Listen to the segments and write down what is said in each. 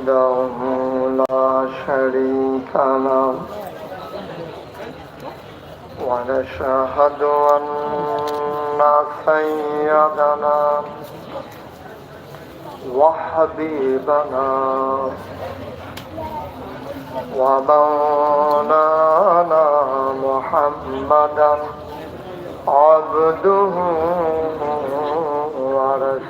وحده لا شريك له. ونشهد أن سيدنا وحبيبنا ومولانا محمدا عبده ورسوله.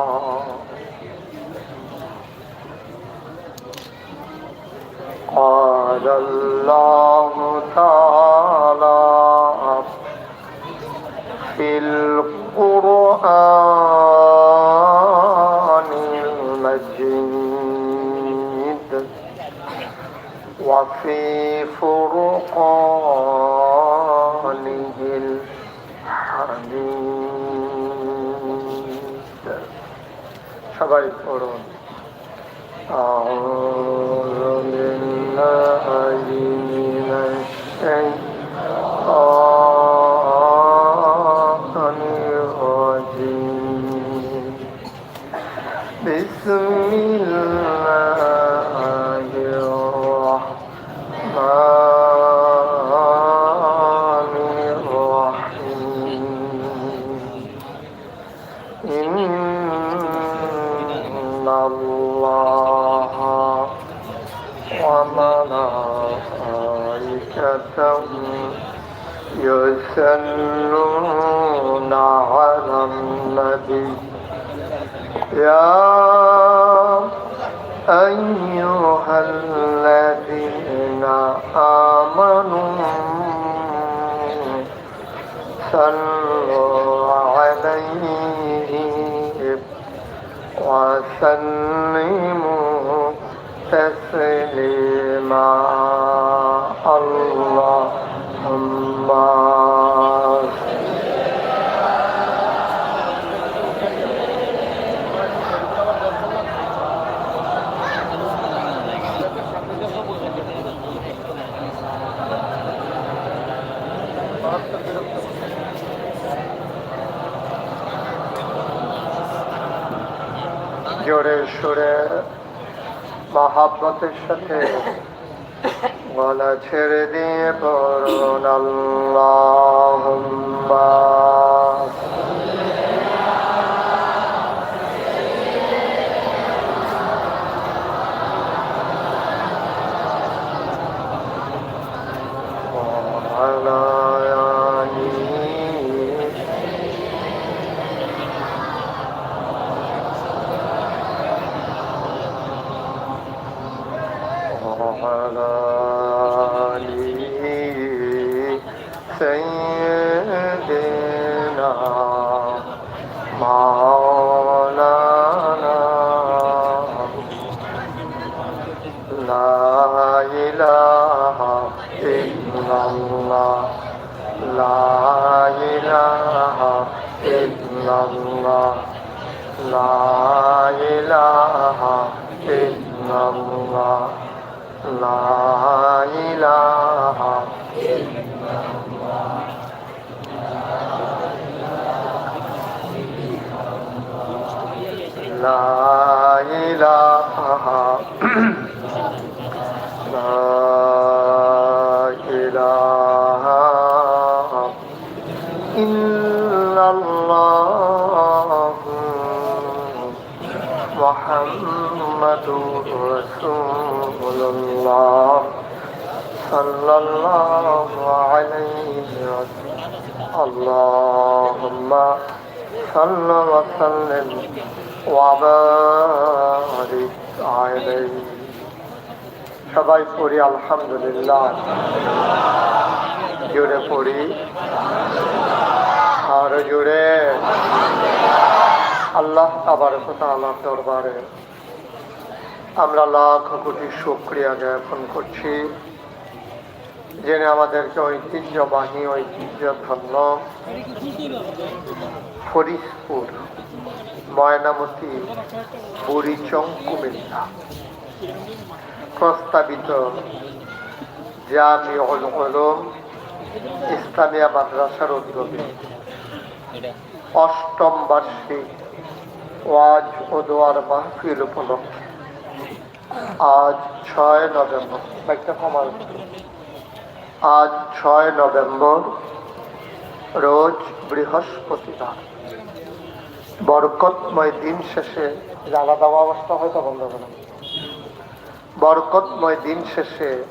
قال الله تعالى في القرآن المجيد وفي فرقانه সুরে মহাব্বতের সাথে গলা ছেড়ে দিয়ে পড়ুন আল্লাহ محمد رسول الله صلى الله عليه وسلم اللهم صل وسلم وبارك عليه সবাই পড়ি আলহামদুলিল্লাহ জুড়ে পড়ি আর জুড়ে আল্লাহ আবার দরবারে। আমরা লাখ কোটি শুক্রিয়া জ্ঞাপন করছি। জেনে আমাদেরকে ঐতিহ্যবাহী ঐতিহ্য ধন্য ফরিদপুর, ময়নামতি বুড়িচং কুমিল্লা প্রস্তাবিত জামিউল উলুম ইসলামিয়া মাদ্রাসার উদ্যোগে অষ্টম বার্ষিক ওয়াজ ও দোয়ার মাহফিল উপলক্ষে। আজ ছয় নভেম্বর। একটা কমাল আজ ছয় নভেম্বর, রোজ বৃহস্পতিবার। বরকতময় দিন শেষে জ্বালা দেওয়া অবস্থা হয়তো বন্ধ করে বরকতময় দিন শেষে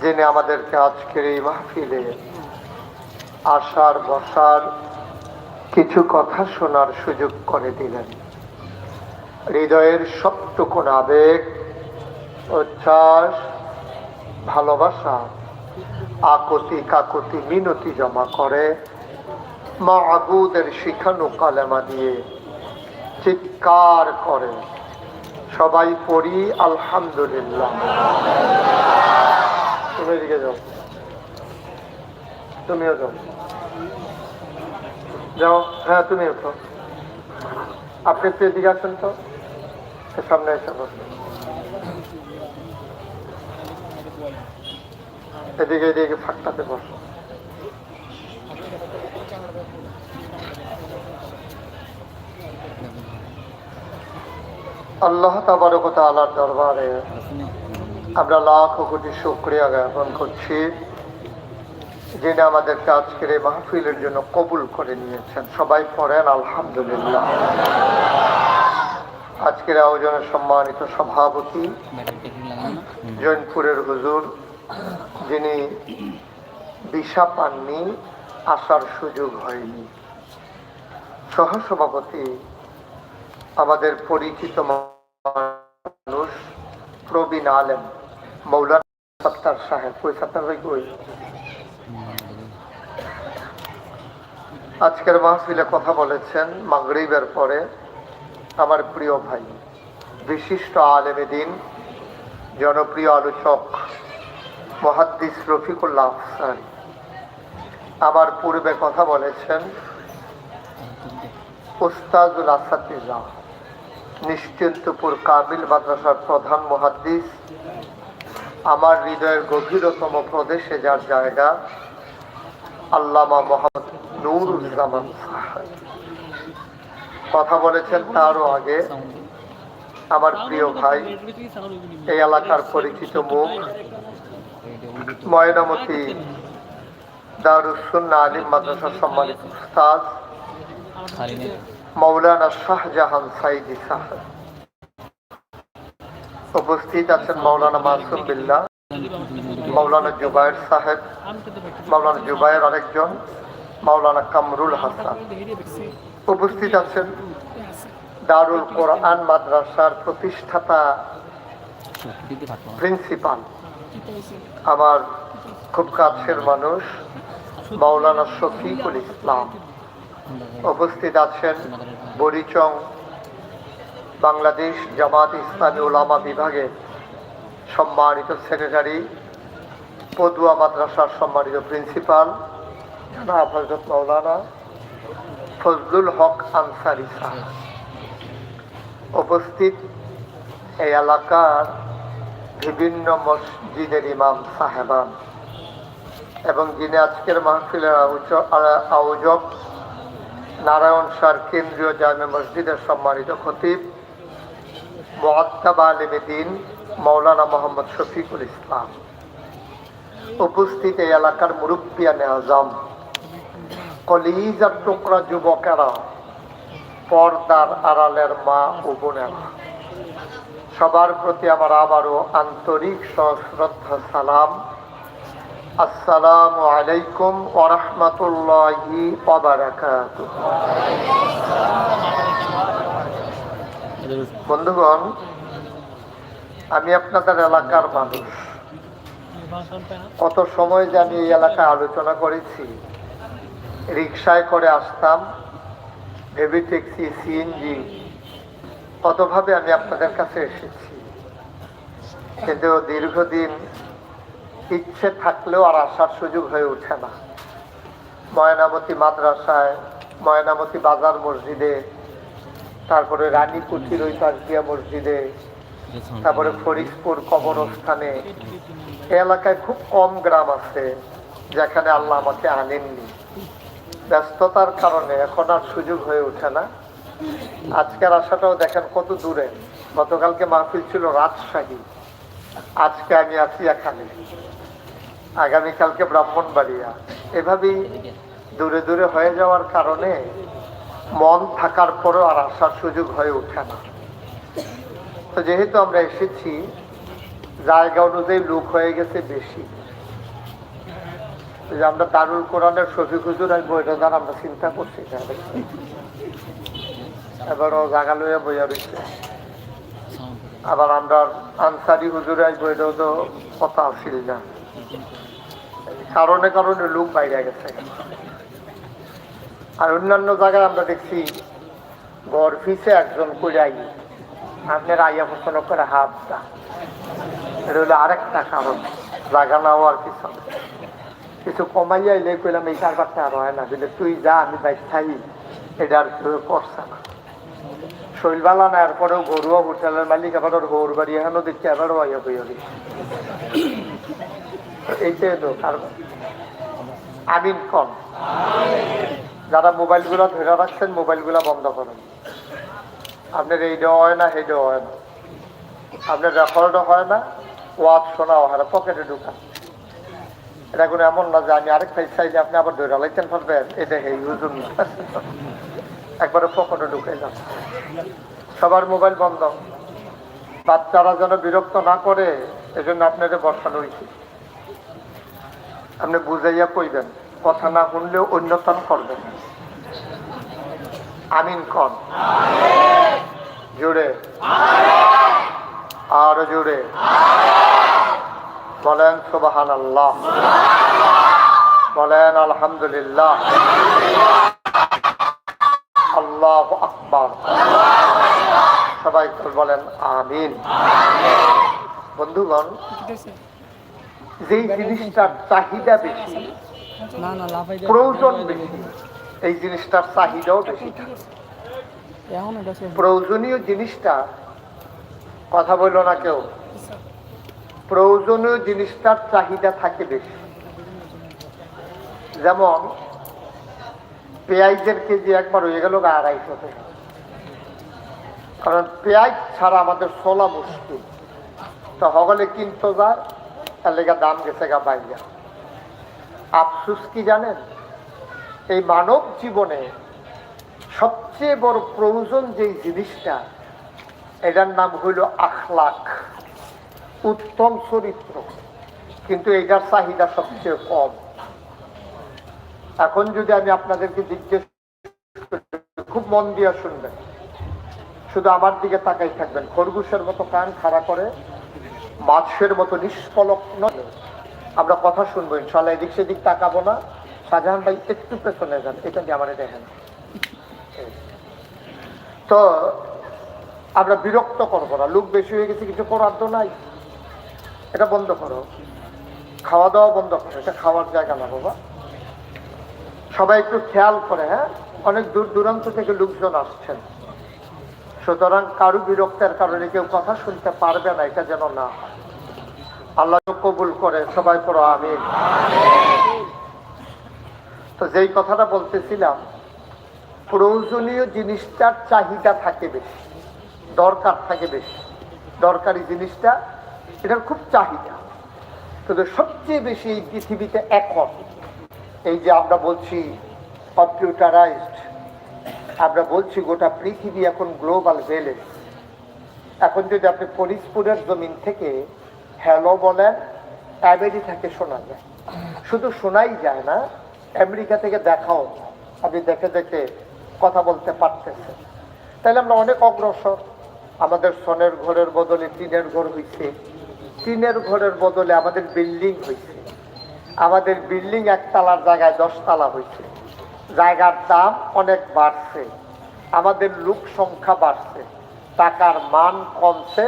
যিনি আমাদেরকে আজকের এই মাহফিলে আসার বসার কথা শোনার সুযোগ করে দিলেন। হৃদয়ের সবটুকুন আবেগ, উচ্ছ্বাস, ভালোবাসা, আকতি কাকতি মিনতি জমা করে মা আবুদের শিখানো কালেমা দিয়ে চিৎকার করে, সবাই পড়ি আলহামদুলিল্লাহ। তুমি এদিকে যাও। তুমিও যাও। যাও। হ্যাঁ তুমি ওঠো আপনি একটু এদিকে আসেন তো। সামনে এসে। এদিকে এদিকে, ফাঁকটাতে বসো। আল্লাহ তাবারকতা আলার দরবারে আমরা লাখ কোটি শুক্রিয়া জ্ঞাপন করছি। যিনি আমাদেরকে আজকের এই মাহফিলের জন্য কবুল করে নিয়েছেন। সবাই পড়েন, আলহামদুলিল্লাহ। আজকের আয়োজনের সম্মানিত সভাপতি জৈনপুরের হুজুর, যিনি দিশা পাননি, আসার সুযোগ হয়নি। সহসভাপতি, আমাদের পরিচিত মানুষ প্রবীণ আলেম, মৌলানা সত্তার সাহেব। কই সত্তার ভাই, কই? আজকের মাহফিলে কথা বলেছেন মাগরিবের পরে আমার প্রিয় ভাই, বিশিষ্ট আলেমে দিন জনপ্রিয় আলোচক মহাদ্দিস রফিকুল্লাহ আফসান আমার পূর্বে কথা বলেছেন উস্তাজুল আসাতিল্লাহ, নিশ্চিন্তপুর কাবিল মাদ্রাসার প্রধান মহাদ্দিস। আমার হৃদয়ের গভীরতম প্রদেশে যার জায়গা আল্লামা মোহাম্মদ নুরুজ্জামান কথা বলেছেন তারও আগে। আমার প্রিয় ভাই, এই এলাকার পরিচিত মুখ, ময়নামতি দারুসুন্না আলিম মাদ্রাসার সম্মানিত উস্তাদ মৌলানা শাহজাহান সাইদি সাহেব। উপস্থিত আছেন মৌলানা মাসুম বিল্লাহ মৌলানা জুবায়ের সাহেব মৌলানা জুবায়ের আরেকজন। মৌলানা কামরুল হাসান। উপস্থিত আছেন দারুল কোরআন মাদ্রাসার প্রতিষ্ঠাতা প্রিন্সিপাল। আমার খুব কাছের মানুষ মৌলানা শফিকুল ইসলাম। উপস্থিত আছেন বরিচং বাংলাদেশ জামাত ইসলামী ওলামা বিভাগের সম্মানিত সেক্রেটারি, পদুয়া মাদ্রাসার সম্মানিত প্রিন্সিপাল জনাব হজরত মৌলানা ফজলুল হক আনসারি সাহেব উপস্থিত এই এলাকার বিভিন্ন মসজিদের ইমাম সাহেবান এবং যিনি আজকের মাহফিলের আয়োজক নারায়ণ সার কেন্দ্রীয় জামে মসজিদের সম্মানিত খতিব মোয়াত্তাব আলিমিদ্দিন মৌলানা মোহাম্মদ শফিকুল ইসলাম। উপস্থিত এই এলাকার মুরব্বিয়ানে আজম। কলিজার টুকরা যুবকেরা পর্দার আড়ালের মা ও বোনেরা। সবার প্রতি আমার আবারও আন্তরিক সশ্রদ্ধা সালাম। আসসালামু আলাইকুম ওরহমতুল্লাহি বন্ধুগণ, আমি আপনাদের এলাকার মানুষ। কত সময় যে আমি এই এলাকায় আলোচনা করেছি। রিক্সায় করে আসতাম ভেবে ট্যাক্সি সিএনজি কতভাবে আমি আপনাদের কাছে এসেছি। কিন্তু দীর্ঘদিন ইচ্ছে থাকলেও আর আসার সুযোগ হয়ে ওঠে না। ময়নামতি মাদ্রাসায়, ময়নামতি বাজার মসজিদে, তারপরে রানী কুঠির ওই পাশদিয়া মসজিদে, তারপরে ফরিদপুর কবরস্থানে। এলাকায় খুব কম গ্রাম আছে, যেখানে আল্লাহ আমাকে আনেননি। ব্যস্ততার কারণে এখন আর সুযোগ হয়ে ওঠে না। আজকের আশাটাও দেখেন কত দূরে। গতকালকে মাহফিল ছিল রাজশাহী। আজকে আমি আছি এখানে আগামীকালকে ব্রাহ্মণবাড়িয়া। এভাবেই দূরে দূরে হয়ে যাওয়ার কারণে মন থাকার পরেও আর আসার সুযোগ হয়ে ওঠে না। তো যেহেতু আমরা এসেছি, জায়গা অনুযায়ী লোক হয়ে গেছে বেশি। যে আমরা দারুল কোরআনের শফিক হুজুর আর বইটা দ্বারা আমরা চিন্তা করছি এবারও জাগা লইয়া বইয়া রয়েছে আবার আমরা আনসারি হুজুর আই বইটাও তো কথা আসিল না। কারণে কারণে লোক বাইরে গেছে। আর অন্যান্য জায়গায় আমরা দেখছি ফিসে একজন কইরাই আপনার আইয়া পছন্দ করে দা এটা হলো আরেকটা কারণ, জায়গা না হওয়ার পিছনে। কিছু কমাইয়া এলে কইলাম, এই কারবারটা আর হয় না বলে তুই যা, আমি বাইক থাই। এটা আর কেউ করছে না। শৈলবালা না, এরপরেও ঘরুয়া হোটেলের মালিক, আবার ওর বাড়ি এখানেও দেখছি এবারও আইয়া বইয়া দিচ্ছে এইটাই তো আমিন কম। যারা মোবাইলগুলো ধরে রাখছেন, মোবাইলগুলো বন্ধ করুন। আপনার এইটা হয় না সেইটা হয় না। আপনার রেকর্ডও হয় না ওয়াজ শোনাও হয় না পকেটে ঢুকান। এটা কোনো এমন না যে আমি আরেক সাইড চাইলে আপনি আবার ধরে লাইতেন এটা এই হুজুর না। একবারে পকেটে ঢুকে যান। সবার মোবাইল বন্ধ। বাচ্চারা যেন বিরক্ত না করে, এজন্য আপনাদের বসানো উচিত আপনি বুঝাইয়া কইবেন, কথা না শুনলেও অন্যতম করবেন। আমিন কন। জুড়ে। আরও জুড়ে। বলেন সুবাহান আল্লাহ বলেন, আলহামদুলিল্লাহ। আল্লাহ আকবার। সবাই বলেন, আমিন। বন্ধুগণ, যেই জিনিসটার চাহিদা বেশি, প্রয়োজন বেশি, এই জিনিসটার চাহিদাও বেশি প্রয়োজনীয় জিনিসটা কথা বলল না কেউ। প্রয়োজনীয় জিনিসটার চাহিদা থাকে বেশি। যেমন, পেঁয়াজের কেজি একবার হয়ে গেল আড়াইশো টাকা। কারণ পেঁয়াজ ছাড়া আমাদের চলা মুশকিল। তো হগলে কিনতো যায় তার লেগে দাম গেছে গা বাইয়া। আফসুস কি জানেন? এই মানব জীবনে সবচেয়ে বড় প্রয়োজন যেই জিনিসটা, এটার নাম হইল আখলাখ। উত্তম চরিত্র, কিন্তু এটার চাহিদা সবচেয়ে কম। এখন যদি আমি আপনাদেরকে জিজ্ঞেস খুব মন দিয়ে শুনবেন। শুধু আমার দিকে তাকাই থাকবেন। খরগোশের মতো কান খাড়া করে মাছের মতো নিষ্পলক নয়। আমরা কথা শুনব ইনশাল্লাহ এদিক সেদিক তাকাবো না। শাহজাহান ভাই, একটু পেছনে যান, এটা দিয়ে আমার দেখেন। তো, আমরা বিরক্ত করব না। লোক বেশি হয়ে গেছে, কিছু করার তো নাই। এটা বন্ধ করো। খাওয়া দাওয়া বন্ধ করো। এটা খাওয়ার জায়গা না, বাবা। সবাই একটু খেয়াল করে হ্যাঁ? অনেক দূর দূরান্ত থেকে লোকজন আসছেন। সুতরাং কারু বিরক্তের কারণে কেউ কথা শুনতে পারবে না, এটা যেন না আল্লাহ কবুল করে, সবাই পড়ো আমি তো যেই কথাটা বলতেছিলাম, প্রয়োজনীয় জিনিসটার চাহিদা থাকে বেশি, দরকার থাকে বেশি। দরকারি জিনিসটা এটার খুব চাহিদা। কিন্তু সবচেয়ে বেশি এই পৃথিবীতে এখন, এই যে আমরা বলছি কম্পিউটারাইজড আমরা বলছি গোটা পৃথিবী এখন গ্লোবাল ভিলেজ এখন যদি আপনি ফরিদপুরের জমিন থেকে হ্যালো বলেন আমেরিকাকে শোনা যায়। শুধু শোনাই যায় না, আমেরিকা থেকে দেখাও আপনি দেখে দেখে কথা বলতে পারতেছেন। তাহলে আমরা অনেক অগ্রসর। আমাদের সোনের ঘরের বদলে টিনের ঘর হয়েছে টিনের ঘরের বদলে আমাদের বিল্ডিং হয়েছে। আমাদের বিল্ডিং একতলার জায়গায় দশতলা হয়েছে। জায়গার দাম অনেক বাড়ছে। আমাদের লোক সংখ্যা বাড়ছে। টাকার মান কমছে,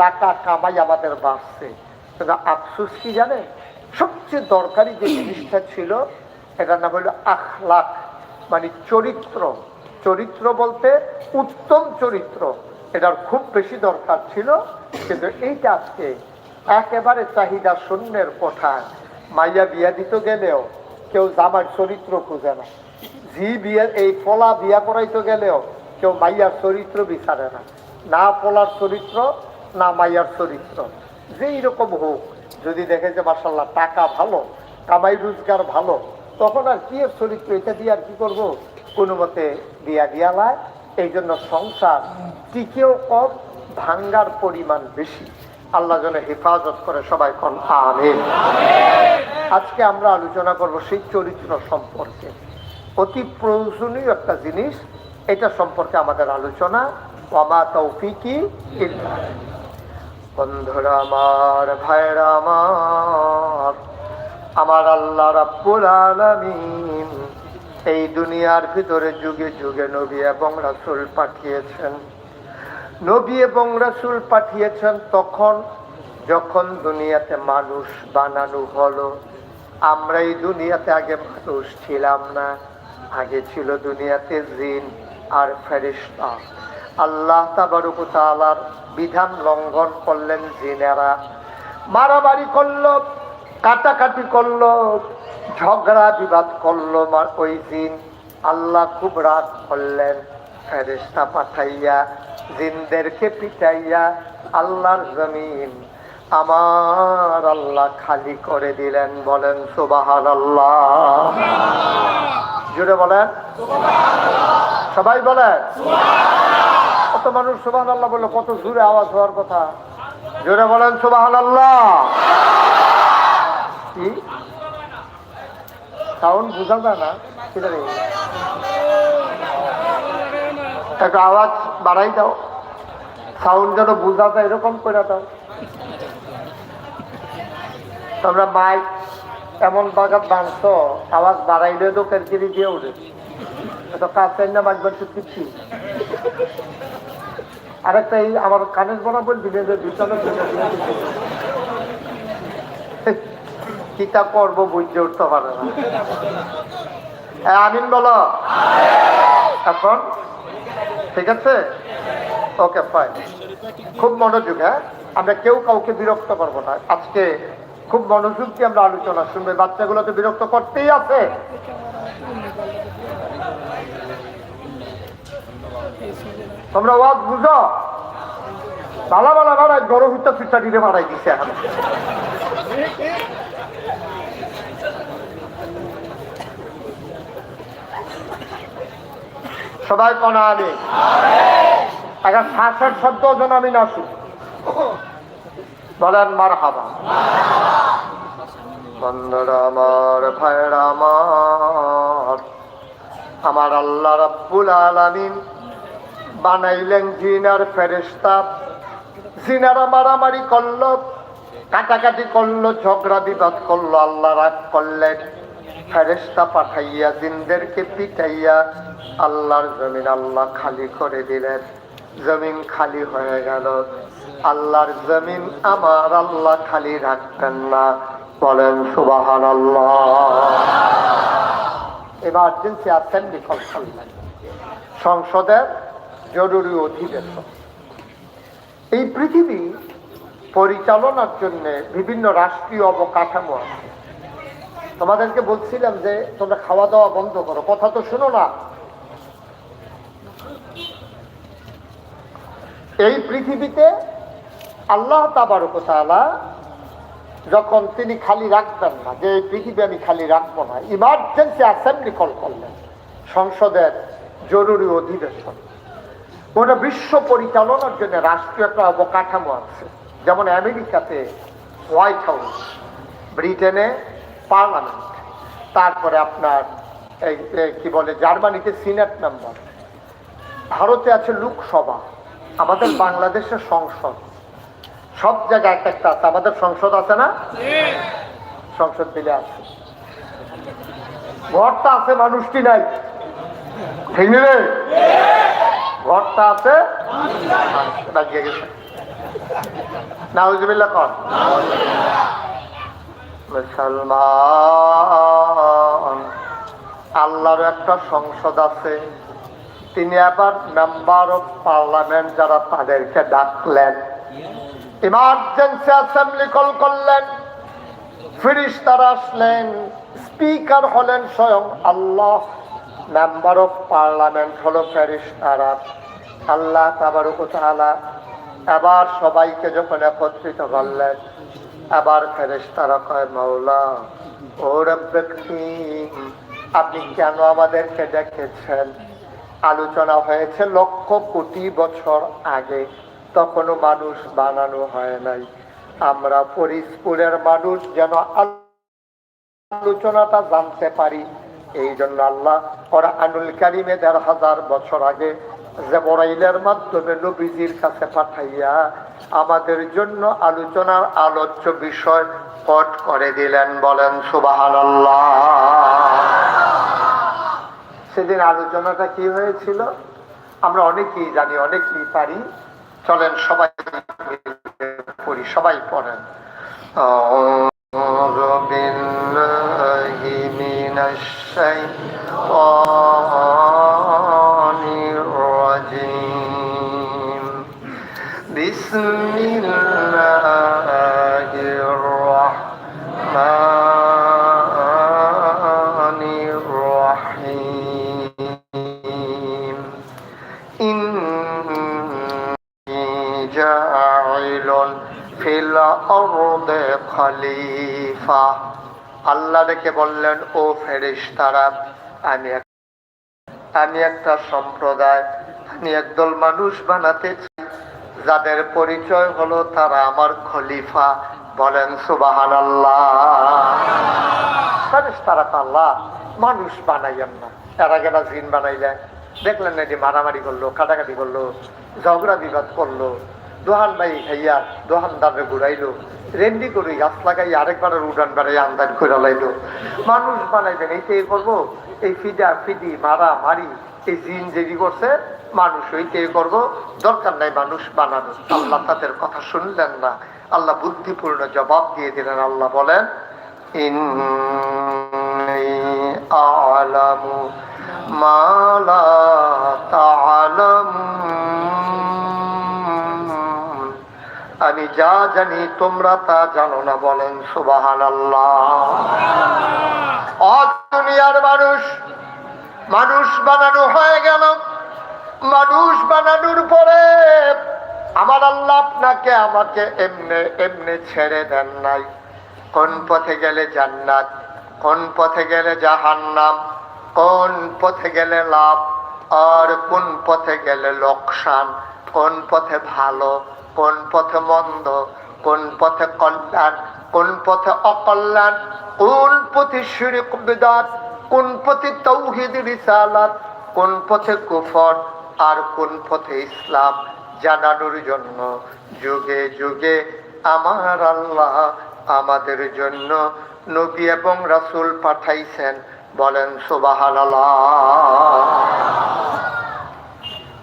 টাকা কামাই আমাদের বাড়ছে। আফসুস কি জানে সবচেয়ে দরকারি যে জিনিসটা ছিল, এটার নাম হলো আখলাখ মানে চরিত্র। চরিত্র বলতে উত্তম চরিত্র। এটার খুব বেশি দরকার ছিল, কিন্তু এইটা আজকে একেবারে চাহিদা শূন্যের কোঠায় মাইয়া বিয়া দিতে গেলেও কেউ জামার চরিত্র খুঁজে না। জি বিয়ে, এই ফলা বিয়া করাইতে গেলেও কেউ মাইয়ার চরিত্র বিচারে না। না ফলার চরিত্র, না মাইয়ার চরিত্র। যেই রকম হোক, যদি দেখে যে মাসাল্লাহ টাকা ভালো, কামাই রোজগার ভালো, তখন আর কি চরিত্র? এটা দিয়ে আর কি করব? কোনো মতে বিয়া দিয়া লায় এই জন্য সংসার টিকেও কম, ভাঙ্গার পরিমাণ বেশি। আল্লাহ যেন হেফাজত করে সবাই কন, আমিন। আজকে আমরা আলোচনা করব সেই চরিত্র সম্পর্কে। অতি প্রয়োজনীয় একটা জিনিস, এটা সম্পর্কে আমাদের আলোচনা। ওমা তৌফিকি বন্ধুরা আমার ভাইরা আমার আমার আল্লাহ রাব্বুল আলামিন এই দুনিয়ার ভিতরে যুগে যুগে নবী এবং রাসূল পাঠিয়েছেন। নবী এবং রাসূল পাঠিয়েছেন তখন যখন দুনিয়াতে মানুষ বানানো হলো। আমরা এই দুনিয়াতে আগে মানুষ ছিলাম না। আগে ছিল দুনিয়াতে জিন আর ফেরিস্তা আল্লাহ তাবারুক তাআলার বিধান লঙ্ঘন করলেন জিনেরা। মারামারি করল, কাটাকাটি করল, ঝগড়া বিবাদ করল ওই জিন। আল্লাহ খুব রাগ করলেন। ফেরেস্তা পাঠাইয়া, জিনদেরকে পিটাইয়া আল্লাহর জমিন। আমার আল্লাহ খালি করে দিলেন, বলেন সুবাহান আল্লাহ জুড়ে বলেন। সবাই বলেন। কত মানুষ সুবাহান আল্লাহ বলল, কত জোরে আওয়াজ হওয়ার কথা। জোরে বলেন সুবাহান আল্লাহ কি? সাউন্ড বোঝা যায় না? একটু আওয়াজ বাড়াই দাও। সাউন্ড যেন বোঝা যায়, এরকম করে দাও। তোমরা মাইক এমন বাগাত বাঁধছ, আওয়াজ বাড়াইলে তো কেরকিরি দিয়ে উঠে কাজ চাই না মাইক বাড়ছে কিচ্ছু আরেকটা এই আমার কানের বরাবর দিলে যে বিছানা কিতা করব বুঝতে উঠতে পারে না। হ্যাঁ আমিন বলো। এখন ঠিক আছে? ওকে ফাইন খুব মনোযোগ হ্যাঁ? আমরা কেউ কাউকে বিরক্ত করব না। আজকে খুব মনোযোগ দিয়ে আমরা আলোচনা শুনবে। বাচ্চাগুলো তো বিরক্ত করতেই আছে। তোমরা ওয়াজ বুঝো? ভালো ভালো বাড়াই গরম হইতে পিঠা দিতে বাড়াই দিছে এখন। সবাই কনা আমি এখন শ্বাসের শব্দ যেন আমি না শুনি। বলেন মার হাবা বন্ধুরা আমার ভাইরা আমার আমার আল্লাহ রাব্বুল আলামিন বানাইলেন জিনার ফেরেস্তা জিনারা মারামারি করল কাটাকাটি করল ঝগড়া বিবাদ করল আল্লাহ রাগ করলেন। ফেরেস্তা পাঠাইয়া জিনদেরকে পিটাইয়া আল্লাহর জমিন আল্লাহ খালি করে দিলেন। জমিন খালি হয়ে গেল। আল্লাহর জমিন আমার আল্লাহ খালি রাখতেন না। বলেন সুবাহান এমার্জেন্সি অ্যাসেম্বলি করলেন সংসদের জরুরি অধিবেশন। এই পৃথিবী পরিচালনার জন্য বিভিন্ন রাষ্ট্রীয় অবকাঠামো আছে। তোমাদেরকে বলছিলাম যে তোমরা খাওয়া দাওয়া বন্ধ করো। কথা তো শোনো না। এই পৃথিবীতে আল্লাহ তাবারকতালা যখন তিনি খালি রাখতেন না, যে এই পৃথিবী আমি খালি রাখব না ইমার্জেন্সি অ্যাসেম্বলি কল করলেন সংসদের জরুরি অধিবেশন। ওটা বিশ্ব পরিচালনার জন্য রাষ্ট্রীয় একটা অবকাঠামো আছে। যেমন আমেরিকাতে হোয়াইট হাউস, ব্রিটেনে পার্লামেন্ট। তারপরে আপনার এই কি বলে, জার্মানিতে সিনেট মেম্বার। ভারতে আছে লোকসভা, আমাদের বাংলাদেশের সংসদ। সব জায়গায় একটা একটা আছে। আমাদের সংসদ আছে না? সংসদ দিলে আছে। ঘরটা আছে মানুষটি নাই। ঘরটা আছে লাগিয়ে গেছে। কর। মুসলমান। আল্লাহর একটা সংসদ আছে। তিনি আবার মেম্বার অফ পার্লামেন্ট যারা তাদেরকে ডাকলেন। ইমার্জেন্সি অ্যাসেম্বলি কল করলেন। ফিরিস্তারা আসলেন। স্পিকার হলেন স্বয়ং আল্লাহ। মেম্বার অফ পার্লামেন্ট হলো ফেরিস্তারা আল্লাহ তাবারুক তাআলা এবার সবাইকে যখন একত্রিত করলেন এবার ফেরেশতারা কয় মাওলা, ও ব্যক্তি আপনি কেন আমাদেরকে ডেকেছেন? আলোচনা হয়েছে লক্ষ কোটি বছর আগে, তখনও মানুষ বানানো হয় নাই। আমরা ফরিদপুরের মানুষ যেন আলোচনাটা জানতে পারি। এই জন্য আল্লাহ ওরা আনুল কারিমে দেড় হাজার বছর আগে জেবরাইলের মাধ্যমে নবীজির কাছে পাঠাইয়া আমাদের জন্য আলোচনার আলোচ্য বিষয় পট করে দিলেন বলেন সুবাহান সেদিন আলোচনাটা কি হয়েছিল? আমরা অনেকেই জানি, অনেকেই পারি। চলেন, সবাই পড়ি, সবাই পড়েন। খলিফা। আল্লাহ রেখে বললেন, ও ফেরিস্তারা আমি আমি একটা সম্প্রদায়, আমি একদল মানুষ বানাতে চাই। যাদের পরিচয় হলো তারা আমার খলিফা। বলেন সুবাহান আল্লাহ তারা আল্লাহ, মানুষ বানাইয়েন না। এরা গেলা জিন বানাইলেন দেখলেন এটি মারামারি করল, কাটাকাটি করল, ঝগড়া বিবাদ করল। দোহান ভাই খাইয়া দোহানদারে ঘুরাইলো। রেন্ডি করে গাছ লাগাই আরেকবার উড়ান বাড়াই আমদান করে লাইলো। মানুষ বানাইবেন, এই এই করব, এই ফিডা, ফিডি, মারা, মারি, এই জিন যেদি করছে, মানুষ হইতে করব। দরকার নাই মানুষ বানানো। আল্লাহ তাদের কথা শুনলেন না। আল্লাহ বুদ্ধিপূর্ণ জবাব দিয়ে দিলেন। আল্লাহ বলেন আ'লামু মা লা তা'লামুন আমি যা জানি তোমরা তা জানো না বলেন সুবাহান আল্লাহ দুনিয়ার মানুষ মানুষ বানানো হয়ে গেল। মানুষ বানানোর পরে আমার আল্লাহ আপনাকে আমাকে এমনে এমনে ছেড়ে দেন নাই। কোন পথে গেলে জান্নাত, কোন পথে গেলে জাহান্নাম, কোন পথে গেলে লাভ, আর কোন পথে গেলে লোকসান, কোন পথে ভালো কোন পথে মন্দ, কোন পথে কল্যাণ, কোন পথে অকল্যাণ, কোন পথে শিরিক বিদাত, কোন পথে তৌহিদ রিসালাত, কোন পথে কুফর আর কোন পথে ইসলাম জানানোর জন্য। যুগে যুগে আমার আল্লাহ আমাদের জন্য নবী এবং রাসূল পাঠাইছেন। বলেন, সুবহানাল্লাহ।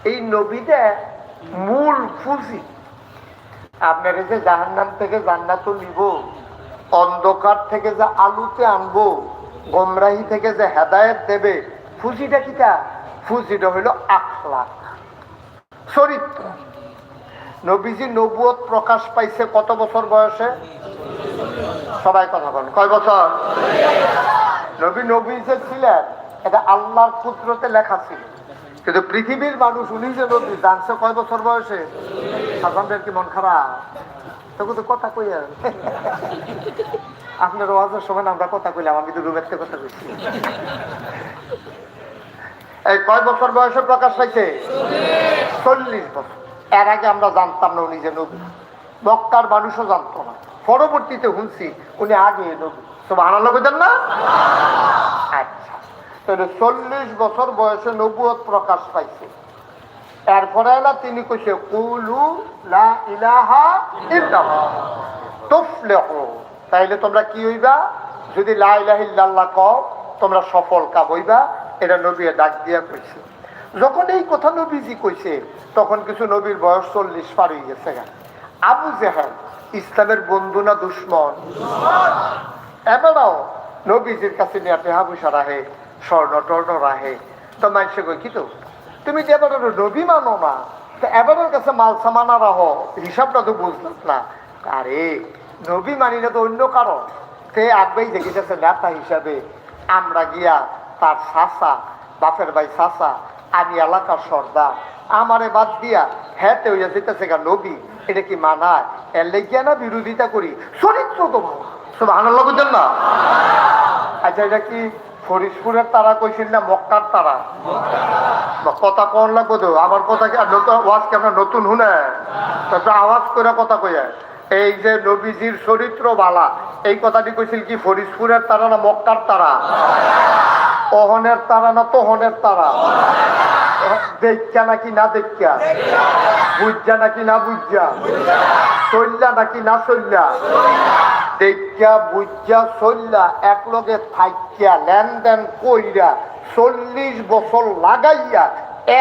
এই নবীটা মূল ফুজি আপনার যে জাহান্নাম থেকে জান্নাত নিব, অন্ধকার থেকে যে আলুতে আনব, গোমরাহি থেকে যে হেদায়েত দেবে, ফুজিটা কিটা? ফুজিটা হইল আখলাক চরিত্র। নবীজি নবুয়ত প্রকাশ পাইছে কত বছর বয়সে? সবাই কথা বলেন, কয় বছর? নবী নবী যে ছিলেন, এটা আল্লাহর পুত্রতে লেখা ছিল। কিন্তু পৃথিবীর মানুষ উনি যে নবী জানছে কয় বছর বয়সে? সাধারণের কি মন খারাপ? তখন তো কথা কই আর। আপনার ওয়াজের সময় আমরা কথা কইলাম, আমি তো রুমের কথা কইছি। এই কয় বছর বয়সে প্রকাশ পাইছে? চল্লিশ বছর। এর আগে আমরা জানতাম না উনি যে নবী। মক্কার মানুষও জানতো না। পরবর্তীতে শুনছি উনি আগে নবী। সব আনালো না? আচ্ছা। চল্লিশ বছর বয়সে নবুয়ত প্রকাশ পাইছে। এরপরে না তিনি কইছে, কুলু লা ইলাহা ইল্লাল্লাহ। তুফলিহু। তাইলে তোমরা কি হইবা? যদি লা ইলাহা ইল্লাল্লাহ কও, তোমরা সফল কাম হইবা। এটা নবী ডাক দিয়া কইছে। যখন এই কথা নবীজি কইছে, তখন কিছু নবীর বয়স চল্লিশ পার হয়ে গেছে। আবু জেহেল, ইসলামের বন্ধু না দুশ্মন? এবারও নবীজির কাছে নিয়ে টেহা পয়সা রাহে স্বর্ণ টর্ণ রাহে তো মানুষে কই কি তো? তুমি যে এবার নবী মানো না। তো এবারের কাছে মাল সামানা রাহ হিসাবটা তো বুঝলাম না। আরে নবী মানি না তো অন্য কারণ। সে আগবেই দেখেছে নেতা হিসাবে আমরা গিয়া তার শাসা বাপের ভাই শাসা আমি এলাকার সর্দার। আমারে বাদ দিয়া হ্যাঁ তে যেতেছে গা নবী। এটা কি মানায়? এর লেগিয়া না বিরোধিতা করি? চরিত্র তো ভালো। আনন্দ বুঝলেন না। আচ্ছা এটা কি? ফরিদপুরের তারা কইছিল না মক্কার তারা। কথা কন লাগবো তো আমার কথা কি আওয়াজ ওয়াজ কেন নতুন শুনে? তারপর আওয়াজ করে কথা কইয়া। এই যে নবীজির চরিত্র বালা এই কথাটি কইছিল কি ফরিদপুরের তারা না মক্কার তারা। অহনের তারা না তোহনের তারা? দেখা নাকি না দেখা? বুঝা নাকি না বুঝা? চল্লা নাকি না চল্লা? দেখা, বুঝা, চল্লা এক লগে থাইকিয়া লেনদেন কইরা চল্লিশ বছর লাগাইয়া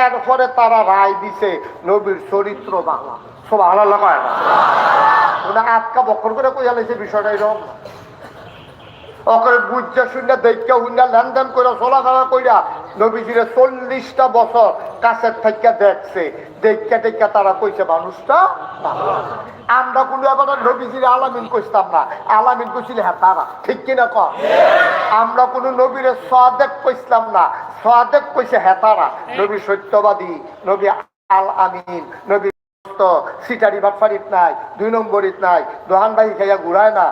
এরপরে তারা রায় দিছে নবীর চরিত্র বাংলা। সব আলা লাগায় না আটকা বকর করে কইয়া লাইছে বিষয়টা এরকম ওকে বুঝা শুনে হুন্ডা লেনদেন করে চলাফেরা নবীজিরে চল্লিশটা বছর কাছের থেকে দেখছে। দেখা দেখা তারা কইছে, মানুষটা আমরা কোনো এবার নবীজিরে আলামিন কইতাম না। আলামিন কইছিল হ্যাঁ তারা ঠিক কিনা কর আমরা কোনো নবীরে সাদেক কইছিলাম না। সাদেক কইছে হ্যাঁ তারা। নবী সত্যবাদী, নবী আল আমিন নবী সিটারি নাই, দুই নম্বরিত নাই, দোহান খাইয়া ঘুরায় না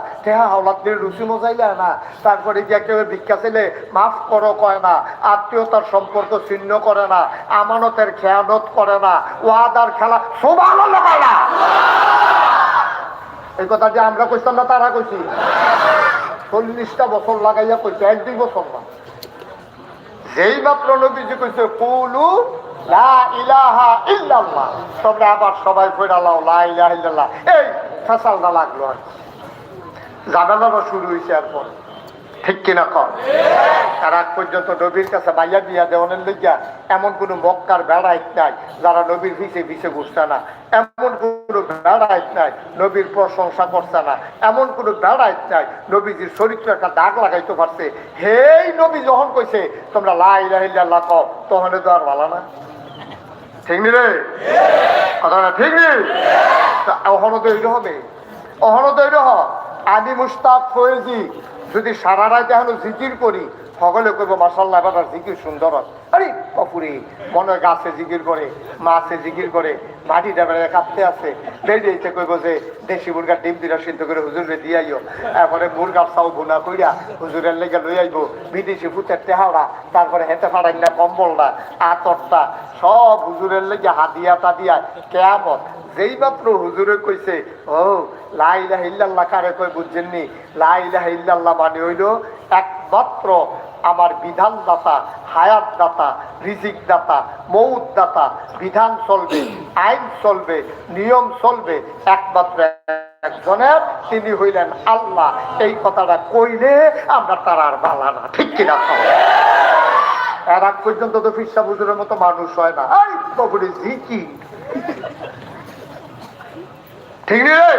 হাওলাতের রুচি মজাইলে না, তারপরে কেউ ভিক্ষা ছেলে মাফ করো কয় না আত্মীয়তার সম্পর্ক ছিন্ন করে না, আমানতের খেয়ানত করে না, ওয়াদার খেলা না। এই কথা যে আমরা কইতাম না, তারা কইছি। চল্লিশটা বছর লাগাইয়া কইছে, এক দুই বছর না। যেই মাত্র নবীজি কইছে, কুলু আবার সবাই লাও। শুরু ঠিক পর্যন্ত নবীর কাছে লইয়া এমন কোনো মক্কার বেড়াইত নাই, যারা নবীর ভিসে ভিসে ঘুরছে না। এমন কোনো বেড়াইত নাই, নবীর প্রশংসা করছে না। এমন কোনো বেড়াইত নাই, নবীজির চরিত্র একটা দাগ লাগাইতে পারছে। হেই নবী যখন কইছে, তোমরা লাই লাহিল্লাহ কও তখন তো আর ভালো না। ঠিক নি কথাটা ঠিক নি তা অহনো তো এইটা হবে। অহনো তো এইটা হ। আমি মুস্তাক ফয়েজি যদি সারা রাত এখনও জিকির করি, সকলে কইব মাসাল্লাহ এবার জিকির সুন্দর হয়। আরে পপুরি মনে গাছে জিকির করে, মাছে জিকির করে মাটি ডাবের কাঁপতে আছে। বেরিয়েছে কইব যে, দেশি মুরগার ডিম দিরা সিদ্ধ করে হুজুরে দিয়ে আইও। এরপরে মুরগার চাও ভুনা কইরা হুজুরের লেগে লই আইব। বিদেশি ফুতের টেহাওড়া, তারপরে হেঁটে পাড়াই না, কম্বল না, আতরটা, সব হুজুরের লেগে হাদিয়া টাদিয়া কেয়ামত, যেই মাত্র হুজুরে কইছে, ও লাইলাহ ইল্লাল্লাহ কারে কই বুঝছেননি? লাইলাহ ইল্লাল্লাহ মানে হইল একমাত্র আমার বিধান দাতা হায়াত দাতা রিজিক দাতা মৌত দাতা বিধান চলবে, আইন চলবে, নিয়ম চলবে, একমাত্র একজনের, তিনি হইলেন আল্লাহ। এই কথাটা কইলে আমরা তার আর বালা না। ঠিক কিনা? এর আগ পর্যন্ত তো ফিরসা বুজুরের মতো মানুষ হয় না। এই বাবুরে ঝিকি। ঠিক নেই?